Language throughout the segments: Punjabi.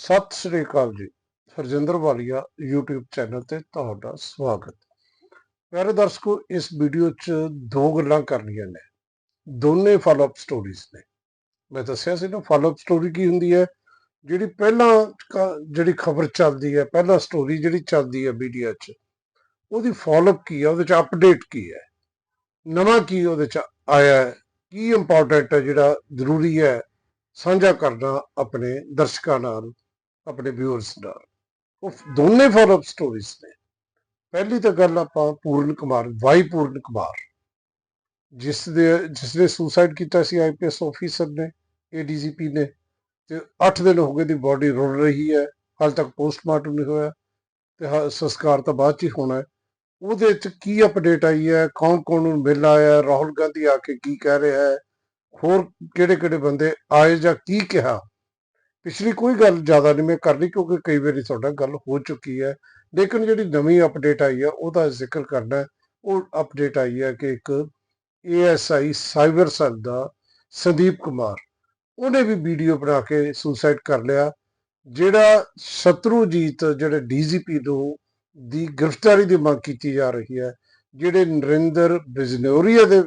ਸਤਿ ਸ੍ਰੀ ਅਕਾਲ ਜੀ। ਹਰਜਿੰਦਰ ਵਾਲੀਆ, YouTube ਚੈਨਲ ਤੇ ਤੁਹਾਡਾ ਸਵਾਗਤ। ਪਿਆਰੇ ਦਰਸ਼ਕੋ, ਇਸ ਵੀਡੀਓ 'ਚ ਦੋ ਗੱਲਾਂ ਕਰਨੀਆਂ ਨੇ। ਦੋਨੇ ਫਾਲੋਅਪ ਸਟੋਰੀਜ਼ ਨੇ। ਮੈਂ ਦੱਸਿਆ ਸੀ ਨਾ ਫਾਲੋਅਪ ਸਟੋਰੀ ਕੀ ਹੁੰਦੀ ਹੈ? ਜਿਹੜੀ ਪਹਿਲਾਂ ਕ- ਜਿਹੜੀ ਖਬਰ ਚੱਲਦੀ ਹੈ, ਪਹਿਲਾਂ ਸਟੋਰੀ ਜਿਹੜੀ ਚੱਲਦੀ ਹੈ ਮੀਡੀਆ 'ਚ, ਉਹਦੀ ਫਾਲੋਅਪ ਕੀ ਹੈ? ਉਹਦੇ 'ਚ ਅਪਡੇਟ ਕੀ ਹੈ? ਨਵਾਂ ਕੀ ਉਹਦੇ 'ਚ ਆਇਆ ਹੈ? ਕੀ ਇੰਪੋਰਟੈਂਟ ਹੈ ਜਿਹੜਾ ਜ਼ਰੂਰੀ ਹੈ? ਸਾਂਝਾ ਕਰਨਾ ਆਪਣੇ ਦਰਸ਼ਕਾਂ ਨਾਲ। ਆਪਣੇ ਵਿਊਅਰਸ ਨਾਲ। ਉਹ ਦੋਨੇ ਫਾਲੋਅਪ ਸਟੋਰੀਜ਼ ਨੇ। ਪਹਿਲੀ ਤਾਂ ਗੱਲ ਆਪਾਂ ਪੂਰਨ ਕੁਮਾਰ, ਵਾਈ ਪੂਰਨ ਕੁਮਾਰ, ਜਿਸ ਦੇ, ਜਿਸ ਨੇ ਸੁਸਾਈਡ ਕੀਤਾ ਸੀ ਆਈਪੀਐਸ ਆਫੀਸਰ ਨੇ ਏਡੀਜੀਪੀ ਨੇ, ਤੇ 8 ਦਿਨ ਹੋ ਗਏ ਦੀ ਬਾਡੀ ਰੁਲ ਰਹੀ ਹੈ, ਹਾਲ ਤੱਕ ਪੋਸਟਮਾਰਟਮ ਨਹੀਂ ਹੋਇਆ, ਤੇ ਹ- ਸੰਸਕਾਰ ਤਾਂ ਬਾਅਦ ਚ ਹੀ ਹੋਣਾ ਹੈ। ਉਹਦੇ 'ਚ ਕੀ ਅਪਡੇਟ ਆਈ ਹੈ, ਕੌਣ ਕੌਣ ਨੂੰ ਮਿਲ ਆਇਆ, ਰਾਹੁਲ ਗਾਂਧੀ ਆ ਕੇ ਕੀ ਕਹਿ ਰਿਹਾ ਹੈ, ਹੋਰ ਕਿਹੜੇ ਕਿਹੜੇ ਬੰਦੇ ਆਏ ਜਾਂ ਕੀ ਕਿਹਾ? ਪਿਛਲੀ ਕੋਈ ਗੱਲ ਜ਼ਿਆਦਾ ਨਹੀਂ ਮੈਂ ਕਰਨੀ ਕਿਉਂਕਿ ਕਈ ਵਾਰੀ ਤੁਹਾਡਾ ਗੱਲ ਹੋ ਚੁੱਕੀ ਹੈ। ਲੇਕਿਨ ਜਿਹੜੀ ਨਵੀਂ ਅਪਡੇਟ ਆਈ ਹੈ, ਉਹਦਾ ਜ਼ਿਕਰ ਕਰਨਾ ਉਹ ਅਪਡੇਟ ਆਈ ਹੈ ਕਿ ਇੱਕ ਏਐਸਆਈ ਸਾਈਬਰ ਸੈੱਲ ਦਾ ਸੰਦੀਪ ਕੁਮਾਰ, ਉਹਨੇ ਵੀ ਵੀਡੀਓ ਬਣਾ ਕੇ ਸੁਸਾਈਡ ਕਰ ਲਿਆ, ਜਿਹੜਾ ਸ਼ਤਰੂਜੀਤ, ਜਿਹੜੇ ਡੀਜੀਪੀ ਨੂੰ ਦੀ ਗ੍ਰਿਫਤਾਰੀ ਦੀ ਮੰਗ ਕੀਤੀ ਜਾ ਰਹੀ ਹੈ, ਜਿਹੜੇ ਨਰਿੰਦਰ ਬਿਜਨੋਰੀਆ ਦੇ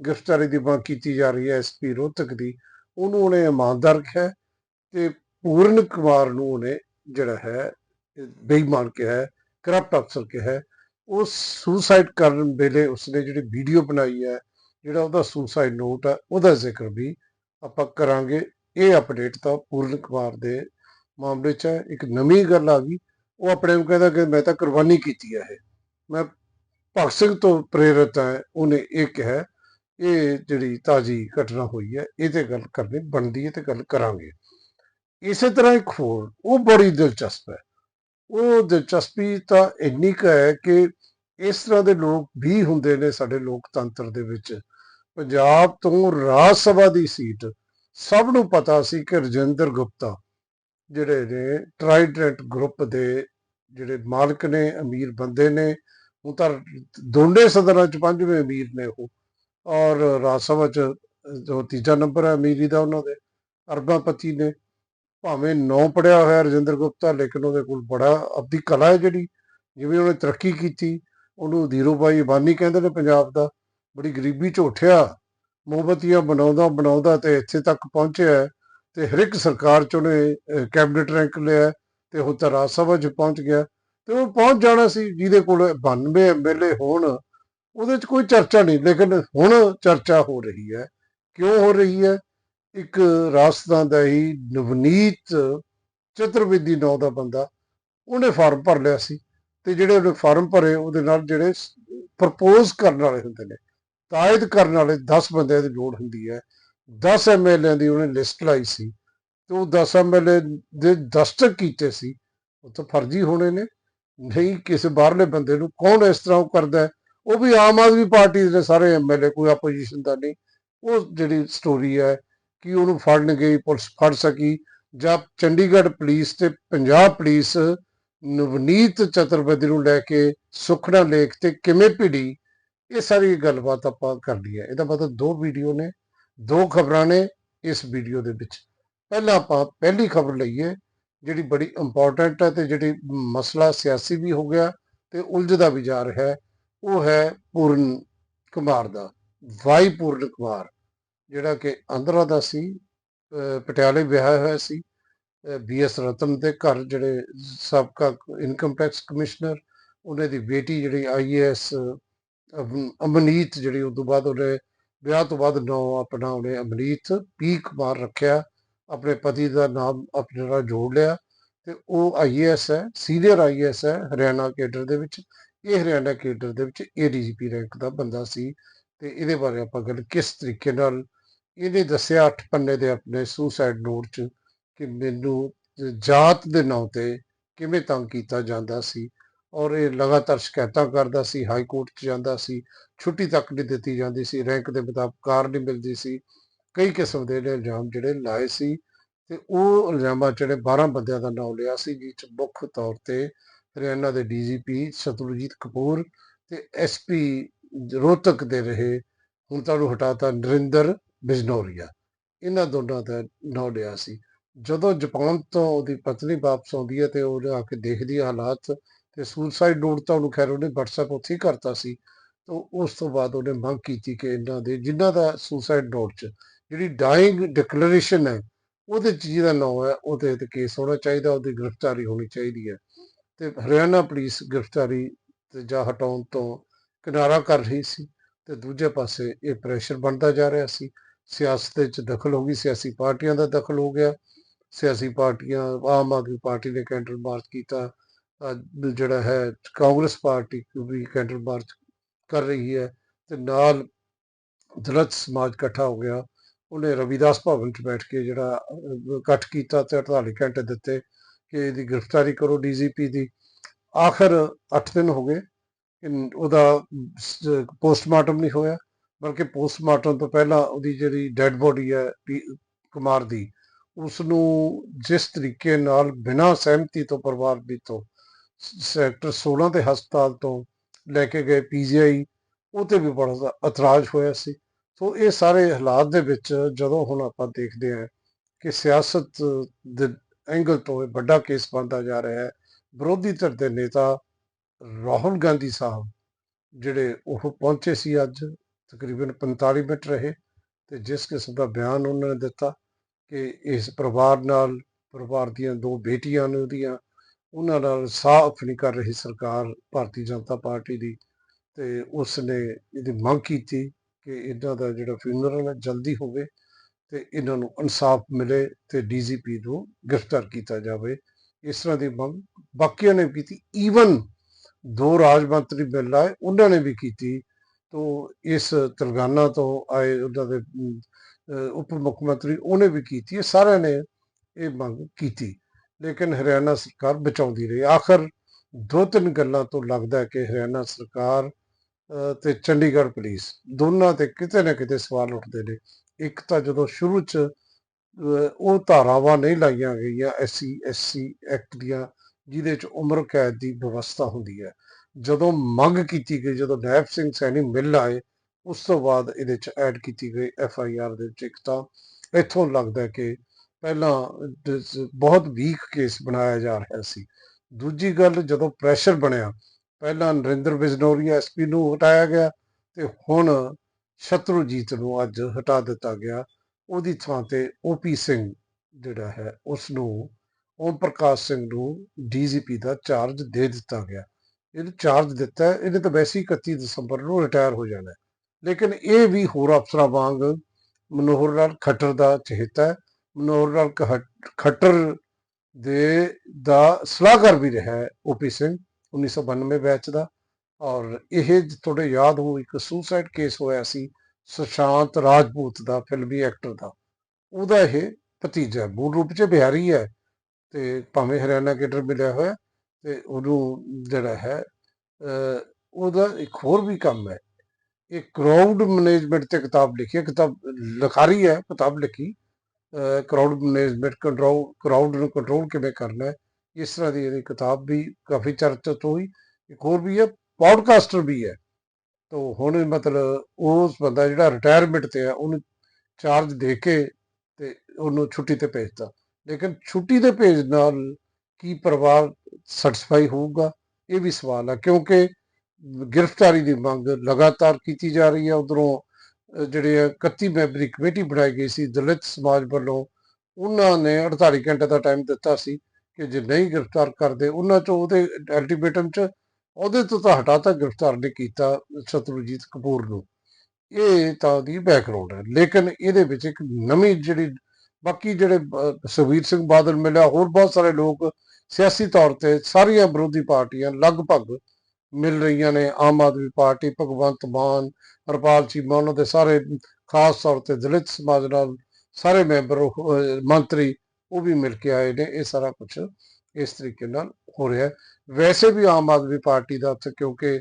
ਗ੍ਰਿਫਤਾਰੀ ਦੀ ਮੰਗ ਕੀਤੀ ਜਾ ਰਹੀ ਹੈ ਐਸਪੀ ਰੋਹਤਕ ਦੀ, ਉਹਨੂੰ ਉਹਨੇ ਇਮਾਨਦਾਰ ਕਿਹਾ ਤੇ ਪੂਰਨ ਕੁਮਾਰ ਨੂੰ ਉਹਨੇ ਜਿਹੜਾ ਹੈ, ਬੇਈਮਾਨ ਕਿਹਾ ਹੈ, ਕਰਪਟ ਅਫਸਰ ਕਿਹਾ ਹੈ। ਉਹ ਸੁਸਾਈਡ ਕਰਨ ਵੇਲੇ ਉਸਨੇ ਜਿਹੜੀ ਵੀਡੀਓ ਬਣਾਈ ਹੈ, ਜਿਹੜਾ ਉਹਦਾ ਸੁਸਾਈਡ ਨੋਟ ਹੈ, ਉਹਦਾ ਜ਼ਿਕਰ ਵੀ ਆਪਾਂ ਕਰਾਂਗੇ। ਇਹ ਅਪਡੇਟ ਤਾਂ ਪੂਰਨ ਕੁਮਾਰ ਦੇ ਮਾਮਲੇ 'ਚ ਹੈ। ਇੱਕ ਨਵੀਂ ਗੱਲ ਆ ਗਈ। ਉਹ ਆਪਣੇ ਨੂੰ ਕਹਿੰਦਾ ਕਿ ਮੈਂ ਤਾਂ ਕੁਰਬਾਨੀ ਕੀਤੀ ਹੈ ਇਹ। ਮੈਂ ਭਗਤ ਸਿੰਘ ਤੋਂ ਪ੍ਰੇਰਿਤ ਹੈ, ਉਹਨੇ ਇਹ ਕਿਹਾ ਇਹ ਜਿਹੜੀ ਤਾਜੀ ਘਟਨਾ ਹੋਈ ਹੈ, ਇਹ ਤੇ ਗੱਲ ਕਰਨੀ ਬਣਦੀ ਹੈ ਤੇ ਗੱਲ ਕਰਾਂਗੇ। ਇਸੇ ਤਰ੍ਹਾਂ ਇੱਕ ਹੋਰ, ਉਹ ਬੜੀ ਦਿਲਚਸਪ ਹੈ। ਉਹ ਦਿਲਚਸਪੀ ਤਾਂ ਇੰਨੀ ਕੁ ਹੈ ਕਿ ਇਸ ਤਰ੍ਹਾਂ ਦੇ ਲੋਕ ਵੀ ਹੁੰਦੇ ਨੇ ਸਾਡੇ ਲੋਕਤੰਤਰ ਦੇ ਵਿੱਚ। ਪੰਜਾਬ ਤੋਂ ਰਾਜ ਸਭਾ ਦੀ ਸੀਟ ਸਭ ਨੂੰ ਪਤਾ ਸੀ ਕਿ ਰਜਿੰਦਰ ਗੁਪਤਾ ਜਿਹੜੇ ਨੇ ਟਰਾਈਡੈਂਟ ਗਰੁੱਪ ਦੇ ਜਿਹੜੇ ਮਾਲਕ ਨੇ, ਅਮੀਰ ਬੰਦੇ ਨੇ, ਉਹ ਤਾਂ ਦੋਨੇ ਸਦਨਾਂ ਚ ਪੰਜਵੇਂ ਅਮੀਰ ਨੇ ਉਹ। ਔਰ ਰਾਜ ਸਭਾ ਚ ਜੋ ਤੀਜਾ ਨੰਬਰ ਹੈ ਅਮੀਰੀ ਦਾ ਉਹਨਾਂ ਦੇ, ਅਰਬਾਪਤੀ ਨੇ। ਭਾਵੇਂ ਨੌ ਪੜਿਆ ਹੋਇਆ ਰਜਿੰਦਰ ਗੁਪਤਾ, ਲੇਕਿਨ ਉਹਦੇ ਕੋਲ ਬੜਾ ਆਪਦੀ ਕਲਾ ਹੈ ਜਿਹੜੀ, ਜਿਵੇਂ ਉਹਨੇ ਤਰੱਕੀ ਕੀਤੀ, ਉਹਨੂੰ ਧੀਰੂਭਾਈ ਅਬਾਨੀ ਕਹਿੰਦੇ ਨੇ ਪੰਜਾਬ ਦਾ, ਬੜੀ ਗਰੀਬੀ ਚ ਉੱਠਿਆ, ਮੋਮਬਤੀਆਂ ਬਣਾਉਂਦਾ ਬਣਾਉਂਦਾ ਤੇ ਇੱਥੇ ਤੱਕ ਪਹੁੰਚਿਆ ਤੇ ਹਰ ਇੱਕ ਸਰਕਾਰ ਚ ਉਹਨੇ ਕੈਬਨਿਟ ਰੈਂਕ ਲਿਆ ਤੇ ਉਹ ਤਾਂ ਰਾਜ ਸਭਾ ਚ ਪਹੁੰਚ ਗਿਆ ਤੇ ਉਹ ਪਹੁੰਚ ਜਾਣਾ ਸੀ, ਜਿਹਦੇ ਕੋਲ 92 ਐਮਐਲਏ ਹੋਣ, ਉਹਦੇ ਚ ਕੋਈ ਚਰਚਾ ਨਹੀਂ, ਲੇਕਿਨ ਹੁਣ ਚਰਚਾ ਹੋ ਰਹੀ ਹੈ, ਕਿਉਂ ਹੋ ਰਹੀ ਹੈ? ਇੱਕ ਰਾਜਸਥਾਨ ਦਾ ਹੀ ਨਵਨੀਤ ਚਤੁਰਵੇਦੀ ਨਾਂ ਦਾ ਬੰਦਾ, ਉਹਨੇ ਫਾਰਮ ਭਰ ਲਿਆ ਸੀ ਤੇ ਜਿਹੜੇ ਉਹਨੇ ਫਾਰਮ ਭਰੇ ਉਹਦੇ ਨਾਲ ਜਿਹੜੇ ਪ੍ਰਪੋਜ਼ ਕਰਨ ਵਾਲੇ ਹੁੰਦੇ ਨੇ, ਤਾਇਦ ਕਰਨ ਵਾਲੇ 10 ਬੰਦਿਆਂ ਦੀ ਲੋੜ ਹੁੰਦੀ ਹੈ। 10 ਐਮਐਲਏ ਦੀ ਉਹਨੇ ਲਿਸਟ ਲਾਈ ਸੀ ਤੇ ਉਹ 10 ਐਮਐਲਏ ਦੇ ਦਸਤਕ ਕੀਤੇ ਸੀ। ਉਹ ਤਾਂ ਫਰਜ਼ੀ ਹੋਣੇ ਨੇ, ਨਹੀਂ ਕਿਸੇ ਬਾਹਰਲੇ ਬੰਦੇ ਨੂੰ, ਕੌਣ ਇਸ ਤਰ੍ਹਾਂ ਉਹ ਕਰਦਾ ਉਹ ਵੀ ਆਮ ਆਦਮੀ ਪਾਰਟੀ ਦੇ ਸਾਰੇ ਐਮਐਲਏ ਕੋਈ ਆਪੋਜੀਸ਼ਨ ਦਾ ਨਹੀਂ। ਉਹ ਜਿਹੜੀ ਸਟੋਰੀ ਹੈ ਕਿ ਉਹਨੂੰ ਫੜਨ ਗਈ, ਪੁਲਿਸ ਫੜ ਸਕੀ। ਜਦ ਚੰਡੀਗੜ੍ਹ ਪੁਲਿਸ ਤੇ ਪੰਜਾਬ ਪੁਲਿਸ ਨਵਨੀਤ ਚਤੁਰਵੇਦੀ ਨੂੰ ਲੈ ਕੇ ਸੁਖਨਾ ਲੇਖ ਤੇ ਕਿਵੇਂ ਭਿੜੀ, ਇਹ ਸਾਰੀ ਗੱਲਬਾਤ ਆਪਾਂ ਕਰਨੀ ਹੈ। ਇਹਦਾ ਮਤਲਬ ਦੋ ਵੀਡੀਓ ਨੇ, ਦੋ ਖਬਰਾਂ ਨੇ ਇਸ ਵੀਡੀਓ ਦੇ ਵਿੱਚ। ਪਹਿਲਾਂ ਆਪਾਂ ਪਹਿਲੀ ਖਬਰ ਲਈਏ, ਜਿਹੜੀ ਬੜੀ ਇੰਪੋਰਟੈਂਟ ਹੈ ਤੇ ਜਿਹੜੀ ਮਸਲਾ ਸਿਆਸੀ ਵੀ ਹੋ ਗਿਆ ਤੇ ਉਲਝਦਾ ਵੀ ਜਾ ਰਿਹਾ ਹੈ, ਉਹ ਹੈ ਪੂਰਨ ਕੁਮਾਰ ਦਾ, ਵਾਈ ਪੂਰਨ ਕੁਮਾਰ। ਜਿਹੜਾ ਕਿ ਆਂਧਰਾ ਦਾ ਸੀ ਪਟਿਆਲੇ ਵਿਆਹ ਹੋਇਆ ਸੀ ਬੀਐਸ ਰਤਨ ਦੇ ਘਰ ਜਿਹੜੇ ਸਾਬਕਾ ਇਨਕਮ ਟੈਕਸ ਕਮਿਸ਼ਨਰ ਉਹਨੇ ਦੀ ਬੇਟੀ ਜਿਹੜੀ ਆਈਏਐਸ ਅਮਨੀਤ ਜਿਹੜੀ ਉਸ ਤੋਂ ਬਾਅਦ ਉਹਨੇ ਵਿਆਹ ਤੋਂ ਬਾਅਦ ਨਾਂ ਆਪਣਾ ਉਹਨੇ ਅਮਨੀਤ ਪੀ ਕੁਮਾਰ ਰੱਖਿਆ, ਆਪਣੇ ਪਤੀ ਦਾ ਨਾਮ ਆਪਣੇ ਨਾਲ ਜੋੜ ਲਿਆ ਤੇ ਉਹ ਆਈਏਐਸ ਹੈ, ਸੀਨੀਅਰ ਆਈਏਐਸ ਹੈ ਹਰਿਆਣਾ ਕੇਡਰ ਦੇ ਵਿੱਚ, ਇਹ ਹਰਿਆਣਾ ਕੇਡਰ ਦੇ ਵਿੱਚ ਏਡੀਜੀਪੀ ਰੈਂਕ ਦਾ ਬੰਦਾ ਸੀ ਤੇ ਇਹਦੇ ਬਾਰੇ ਆਪਾਂ ਗੱਲ ਕਿਸ ਤਰੀਕੇ ਨਾਲ ਇਹਨੇ ਦੱਸਿਆ ਅੱਠ ਪੰਨੇ ਦੇ ਆਪਣੇ ਸੁਸਾਈਡ ਨੋਟ 'ਚ ਕਿ ਮੈਨੂੰ ਜਾਤ ਦੇ ਨਾਂ ਤੇ ਕਿਵੇਂ ਤੰਗ ਕੀਤਾ ਜਾਂਦਾ ਸੀ ਔਰ ਇਹ ਲਗਾਤਾਰ ਸ਼ਿਕਾਇਤਾਂ ਕਰਦਾ ਸੀ ਹਾਈ ਕੋਰਟ 'ਚ ਜਾਂਦਾ ਸੀ, ਛੁੱਟੀ ਤੱਕ ਨਹੀਂ ਦਿੱਤੀ ਜਾਂਦੀ ਸੀ ਰੈਂਕ ਦੇ ਮੁਤਾਬਕ ਕਾਰ ਨਹੀਂ ਮਿਲਦੀ ਸੀ, ਕਈ ਕਿਸਮ ਦੇ ਇਹਨੇ ਇਲਜ਼ਾਮ ਜਿਹੜੇ ਲਾਏ ਸੀ ਤੇ ਉਹ ਇਲਜ਼ਾਮਾਂ 'ਚ ਜਿਹੜੇ 12 ਬੰਦਿਆਂ ਦਾ ਨਾਮ ਲਿਆ ਸੀ, ਜਿਸ 'ਚ ਮੁੱਖ ਤੌਰ ਤੇ ਹਰਿਆਣਾ ਦੇ ਡੀਜੀਪੀ ਸ਼ਤਰੂਜੀਤ ਕਪੂਰ ਤੇ ਐਸਪੀ ਰੋਹਤਕ ਦੇ ਰਹੇ, ਹੁਣ ਤੁਹਾਨੂੰ ਉਹਨੂੰ ਹਟਾਤਾ ਨਰਿੰਦਰ ਬਿਜਨੋਰੀਆ। ਇਹਨਾਂ ਦੋਨਾਂ ਦਾ ਨਾਂ ਲਿਆ ਸੀ। ਜਦੋਂ ਜਾਪਾਨ ਤੋਂ ਉਹਦੀ ਪਤਨੀ ਵਾਪਸ ਆਉਂਦੀ ਹੈ ਤੇ ਉਹ ਆ ਕੇ ਦੇਖਦੀ ਹਾਲਾਤ ਤੇ ਸੁਸਾਈਡ ਨੋਟ ਤਾਂ ਉਹਨੂੰ ਖੈਰ ਉਹਨੇ WhatsApp ਉੱਥੇ ਹੀ ਕਰਤਾ ਸੀ। ਤਾਂ ਉਸ ਤੋਂ ਬਾਅਦ ਉਹਨੇ ਮੰਗ ਕੀਤੀ ਕਿ ਇਹਨਾਂ ਦੇ, ਜਿਨ੍ਹਾਂ ਦਾ ਸੁਸਾਈਡ ਨੋਟ 'ਚ ਜਿਹੜੀ ਡਾਈਂਗ ਡਿਕਲੇਰੇਸ਼ਨ ਹੈ, ਉਹਦੇ 'ਚ ਜਿਹਦਾ ਨਾਮ ਹੈ ਉਹਦੇ ਤੇ ਕੇਸ ਹੋਣਾ ਚਾਹੀਦਾ, ਉਹਦੀ ਗ੍ਰਿਫਤਾਰੀ ਹੋਣੀ ਚਾਹੀਦੀ ਹੈ। ਤੇ ਹਰਿਆਣਾ ਪੁਲਿਸ ਗ੍ਰਿਫਤਾਰੀ ਤੇ ਜਾਂ ਹਟਾਉਣ ਤੋਂ ਕਿਨਾਰਾ ਕਰ ਰਹੀ ਸੀ ਤੇ ਦੂਜੇ ਪਾਸੇ ਇਹ ਪ੍ਰੈਸ਼ਰ ਬਣਦਾ ਜਾ ਰਿਹਾ ਸੀ। ਸਿਆਸਤ ਵਿੱਚ ਦਖਲ ਹੋ ਗਈ, ਸਿਆਸੀ ਪਾਰਟੀਆਂ ਦਾ ਦਖਲ ਹੋ ਗਿਆ। ਸਿਆਸੀ ਪਾਰਟੀਆਂ, ਆਮ ਆਦਮੀ ਪਾਰਟੀ ਨੇ ਕੈਂਡਲ ਮਾਰਚ ਕੀਤਾ। ਜਿਹੜਾ ਹੈ, ਕਾਂਗਰਸ ਪਾਰਟੀ ਵੀ ਕੈਂਡਲ ਮਾਰਚ ਕਰ ਰਹੀ ਹੈ ਤੇ ਨਾਲ ਦਲਿਤ ਸਮਾਜ ਇਕੱਠਾ ਹੋ ਗਿਆ। ਉਹਨੇ ਰਵਿਦਾਸ ਭਵਨ 'ਚ ਬੈਠ ਕੇ ਜਿਹੜਾ ਇਕੱਠ ਕੀਤਾ ਤੇ 48 ਘੰਟੇ ਦਿੱਤੇ ਕਿ ਇਹਦੀ ਗ੍ਰਿਫਤਾਰੀ ਕਰੋ ਡੀਜੀਪੀ ਦੀ। ਆਖਰ 8 ਦਿਨ ਹੋ ਗਏ ਉਹਦਾ ਪੋਸਟਮਾਰਟਮ ਨਹੀਂ ਹੋਇਆ। ਬਲਕਿ ਪੋਸਟਮਾਰਟਮ ਤੋਂ ਪਹਿਲਾਂ ਉਹਦੀ ਜਿਹੜੀ ਡੈੱਡ ਬੋਡੀ ਹੈ, ਪੀ- ਕੁਮਾਰ ਦੀ ਉਸ ਨੂੰ ਜਿਸ ਤਰੀਕੇ ਨਾਲ ਬਿਨਾਂ ਸਹਿਮਤੀ ਤੋਂ ਪਰਿਵਾਰ ਦੀ ਤੋਂ ਸੈਕਟਰ 16 ਦੇ ਹਸਪਤਾਲ ਤੋਂ ਲੈ ਕੇ ਗਏ ਪੀਜੀਆਈ ਉਹ ਤੇ ਵੀ ਬੜਾ ਇਤਰਾਜ਼ ਹੋਇਆ ਸੀ। ਸੋ ਇਹ ਸਾਰੇ ਹਾਲਾਤ ਦੇ ਵਿੱਚ ਜਦੋਂ ਹੁਣ ਆਪਾਂ ਦੇਖਦੇ ਹਾਂ ਕਿ ਸਿਆਸਤ ਦੇ ਐਂਗਲ ਤੋਂ ਇਹ ਵੱਡਾ ਕੇਸ ਬਣਦਾ ਜਾ ਰਿਹਾ ਹੈ, ਵਿਰੋਧੀ ਧਿਰ ਦੇ ਨੇਤਾ ਰਾਹੁਲ ਗਾਂਧੀ ਸਾਹਿਬ ਜਿਹੜੇ ਉਹ ਪਹੁੰਚੇ ਸੀ ਅੱਜ ਤਕਰੀਬਨ 45 ਮਿੰਟ ਰਹੇ ਤੇ ਜਿਸ ਕਿਸਮ ਦਾ ਬਿਆਨ ਉਹਨਾਂ ਨੇ ਦਿੱਤਾ ਕਿ ਇਸ ਪਰਿਵਾਰ ਨਾਲ, ਪਰਿਵਾਰ ਦੀਆਂ ਦੋ ਬੇਟੀਆਂ ਨੇ ਉਹਦੀਆਂ, ਉਹਨਾਂ ਨਾਲ ਸਾਫ਼ ਨਹੀਂ ਕਰ ਰਹੀ ਸਰਕਾਰ, ਭਾਰਤੀ ਜਨਤਾ ਪਾਰਟੀ ਦੀ ਤੇ ਉਸ ਨੇ ਇਹਦੀ ਮੰਗ ਕੀਤੀ ਕਿ ਇਹਨਾਂ ਦਾ ਜਿਹੜਾ ਫਿਊਨਰਲ ਹੈ ਜਲਦੀ ਹੋਵੇ ਤੇ ਇਹਨਾਂ ਨੂੰ ਇਨਸਾਫ ਮਿਲੇ ਤੇ ਡੀਜੀਪੀ ਨੂੰ ਗ੍ਰਿਫਤਾਰ ਕੀਤਾ ਜਾਵੇ। ਇਸ ਤਰ੍ਹਾਂ ਦੀ ਮੰਗ ਬਾਕੀਆਂ ਨੇ ਵੀ ਕੀਤੀ। ਈਵਨ ਦੋ ਰਾਜ ਮੰਤਰੀ ਮਿਲ ਆਏ, ਉਹਨਾਂ ਨੇ ਵੀ ਕੀਤੀ ਤੋ ਇਸ ਤੇਲੰਗਾਨਾ ਤੋਂ ਆਏ ਉਹਨਾਂ ਦੇ ਉਪ ਮੁੱਖ ਮੰਤਰੀ ਉਹਨੇ ਵੀ ਕੀਤੀ ਇਹ ਸਾਰਿਆਂ ਨੇ ਇਹ ਮੰਗ ਕੀਤੀ। ਲੇਕਿਨ ਹਰਿਆਣਾ ਸਰਕਾਰ ਬਚਾਉਂਦੀ ਰਹੀ। ਆਖਰ ਦੋ ਤਿੰਨ ਗੱਲਾਂ ਤੋਂ ਲੱਗਦਾ ਕਿ ਹਰਿਆਣਾ ਸਰਕਾਰ ਤੇ ਚੰਡੀਗੜ੍ਹ ਪੁਲਿਸ ਦੋਨਾਂ ਤੇ ਕਿਤੇ ਨਾ ਕਿਤੇ ਸਵਾਲ ਉੱਠਦੇ ਨੇ। ਇੱਕ ਤਾਂ ਜਦੋਂ ਸ਼ੁਰੂ ਚ ਅਹ, ਉਹ ਧਾਰਾਵਾਂ ਨਹੀਂ ਲਾਈਆਂ ਗਈਆਂ ਐਸਸੀ ਐਸਸੀ ਐਕਟ ਦੀਆਂ ਜਿਹਦੇ ਚ ਉਮਰ ਕੈਦ ਦੀ ਵਿਵਸਥਾ ਹੁੰਦੀ ਹੈ। ਜਦੋਂ ਮੰਗ ਕੀਤੀ ਗਈ, ਜਦੋਂ ਨੈਬ ਸਿੰਘ ਸੈਣੀ ਮਿਲ ਆਏ, ਉਸ ਤੋਂ ਬਾਅਦ ਇਹਦੇ ਚ ਐਡ ਕੀਤੀ ਗਈ ਐਫ ਆਈ ਆਰ ਦੇ ਵਿੱਚ ਇੱਕ ਤਾਂ ਇੱਥੋਂ ਲੱਗਦਾ ਕਿ ਪਹਿਲਾਂ ਬਹੁਤ ਵੀਕ ਕੇਸ ਬਣਾਇਆ ਜਾ ਰਿਹਾ ਸੀ। ਦੂਜੀ ਗੱਲ, ਜਦੋਂ ਪ੍ਰੈਸ਼ਰ ਬਣਿਆ, ਪਹਿਲਾਂ ਨਰਿੰਦਰ ਬਿਜਨੋਰੀਆ ਐਸਪੀ ਨੂੰ ਹਟਾਇਆ ਗਿਆ ਤੇ ਹੁਣ ਸ਼ਤਰੂਜੀਤ ਨੂੰ ਅੱਜ ਹਟਾ ਦਿੱਤਾ ਗਿਆ। ਉਹਦੀ ਥਾਂ ਤੇ ਓਪੀ ਸਿੰਘ ਜਿਹੜਾ ਹੈ, ਉਸ ਨੂੰ, ਓਮ ਪ੍ਰਕਾਸ਼ ਸਿੰਘ ਨੂੰ ਡੀਜੀਪੀ ਦਾ ਚਾਰਜ ਦੇ ਦਿੱਤਾ ਗਿਆ। ਇਹਨੂੰ ਚਾਰਜ ਦਿੱਤਾ ਇਹਨੇ ਤਾਂ ਵੈਸੇ ਹੀ 31 ਦਸੰਬਰ ਨੂੰ ਰਿਟਾਇਰ ਹੋ ਜਾਣਾ ਲੇਕਿਨ ਇਹ ਵੀ ਹੋਰ ਅਫਸਰਾਂ ਵਾਂਗ ਮਨੋਹਰ ਲਾਲ ਖੱਟਰ ਦਾ ਚਹੇਤਾ ਹੈ। ਮਨੋਹਰ ਲਾਲ ਕਹਟ- ਖੱਟਰ ਦੇ ਦਾ ਸਲਾਹਕਾਰ ਵੀ ਰਿਹਾ ਹੈ ਓਪੀ ਸਿੰਘ 1992 ਬੈਚ ਦਾ। ਔਰ ਇਹ ਤੁਹਾਡੇ ਯਾਦ ਹੋ ਇੱਕ ਸੁਸਾਈਡ ਕੇਸ ਹੋਇਆ ਸੀ, ਸੁਸ਼ਾਂਤ ਰਾਜਪੂਤ ਦਾ, ਫਿਲਮੀ ਐਕਟਰ ਦਾ। ਉਹਦਾ ਇਹ ਭਤੀਜਾ ਮੂਲ ਰੂਪ 'ਚ ਬਿਹਾਰੀ ਹੈ ਤੇ ਭਾਵੇਂ ਹਰਿਆਣਾ ਕੇਡਰ ਮਿਲਿਆ ਹੋਇਆ। ਤੇ ਉਹਨੂੰ ਜਿਹੜਾ ਹੈ ਉਹਦਾ ਇੱਕ ਹੋਰ ਵੀ ਕੰਮ ਹੈ। ਇਹ ਕਰਾਊਡ ਮੈਨੇਜਮੈਂਟ ਤੇ ਕਿਤਾਬ ਲਿਖੀ ਹੈ। ਕਿਤਾਬ ਲਿਖਾਰੀ ਹੈ, ਕਿਤਾਬ ਲਿਖੀ। ਕਰਾਊਡ ਮੈਨੇਜਮੈਂਟ ਕੰਟਰੋਲ ਕਰਾਊਡ ਨੂੰ ਕੰਟਰੋਲ ਕਿਵੇਂ ਕਰਨਾ ਹੈ, ਇਸ ਤਰ੍ਹਾਂ ਦੀ ਇਹਦੀ ਕਿਤਾਬ ਵੀ ਕਾਫੀ ਚਰਚਿਤ ਹੋਈ। ਇੱਕ ਹੋਰ ਵੀ ਹੈ ਪੌਡਕਾਸਟਰ ਵੀ ਹੈ। ਤੋ ਹੁਣ ਮਤਲਬ ਉਸ ਬੰਦਾ ਜਿਹੜਾ ਰਿਟਾਇਰਮੈਂਟ ਤੇ ਹੈ, ਉਹਨੂੰ ਚਾਰਜ ਦੇ ਕੇ ਤੇ ਉਹਨੂੰ ਛੁੱਟੀ ਤੇ ਭੇਜਤਾ। ਲੇਕਿਨ ਛੁੱਟੀ 'ਤੇ ਭੇਜ ਨਾਲ ਕੀ ਪਰਿਵਾਰ ਸੈਟੀਸਫਾਈ ਹੋਊਗਾ ਇਹ ਵੀ ਸਵਾਲ ਹੈ ਕਿਉਂਕਿ ਗ੍ਰਿਫਤਾਰੀ ਦੀ ਮੰਗ ਲਗਾਤਾਰ ਕੀਤੀ ਜਾ ਰਹੀ ਹੈ ਉਧਰੋਂ ਜਿਹੜੇ ਆ 31 ਮੈਂਬਰੀ ਕਮੇਟੀ ਬਣਾਈ ਗਈ ਸੀ ਦਲਿਤ ਸਮਾਜ ਵੱਲੋਂ ਉਹਨਾਂ ਨੇ 48 ਘੰਟੇ ਦਾ ਟਾਈਮ ਦਿੱਤਾ ਸੀ ਕਿ ਜੇ ਨਹੀਂ ਗ੍ਰਿਫਤਾਰ ਕਰਦੇ ਉਹਨਾਂ ਚੋਂ ਉਹਦੇ ਅਲਟੀਮੇਟਮ ਚ ਉਹਦੇ ਤੋਂ ਤਾਂ ਹਟਾਤਾ ਗ੍ਰਿਫਤਾਰ ਨਹੀਂ ਕੀਤਾ ਸ਼ਤਰੂਜੀਤ ਕਪੂਰ ਨੂੰ। ਇਹ ਤਾਂ ਉਹਦੀ ਬੈਕਗ੍ਰਾਉਂਡ ਹੈ ਲੇਕਿਨ ਇਹਦੇ ਵਿੱਚ ਇੱਕ ਨਵੀਂ ਜਿਹੜੀ ਬਾਕੀ ਜਿਹੜੇ ਅਹ, ਸੁਖਬੀਰ ਸਿੰਘ ਬਾਦਲ ਮਿਲਿਆ ਹੋਰ ਬਹੁਤ ਸਾਰੇ ਲੋਕ ਸਿਆਸੀ ਤੌਰ ਤੇ ਸਾਰੀਆਂ ਵਿਰੋਧੀ ਪਾਰਟੀਆਂ ਲਗਭਗ ਮਿਲ ਰਹੀਆਂ ਨੇ ਆਮ ਆਦਮੀ ਪਾਰਟੀ ਭਗਵੰਤ ਮਾਨ ਹਰਪਾਲ ਚੀਮਾ ਉਹਨਾਂ ਦੇ ਸਾਰੇ ਖਾਸ ਤੌਰ ਤੇ ਦਲਿਤ ਸਮਾਜ ਨਾਲ ਸਾਰੇ ਮੈਂਬਰ ਮੰਤਰੀ ਉਹ ਵੀ ਮਿਲ ਕੇ ਆਏ ਨੇ ਇਹ ਸਾਰਾ ਕੁਝ ਇਸ ਤਰੀਕੇ ਨਾਲ ਹੋ ਰਿਹਾ ਵੈਸੇ ਵੀ ਆਮ ਆਦਮੀ ਪਾਰਟੀ ਦਾ ਉੱਥੇ ਕਿਉਂਕਿ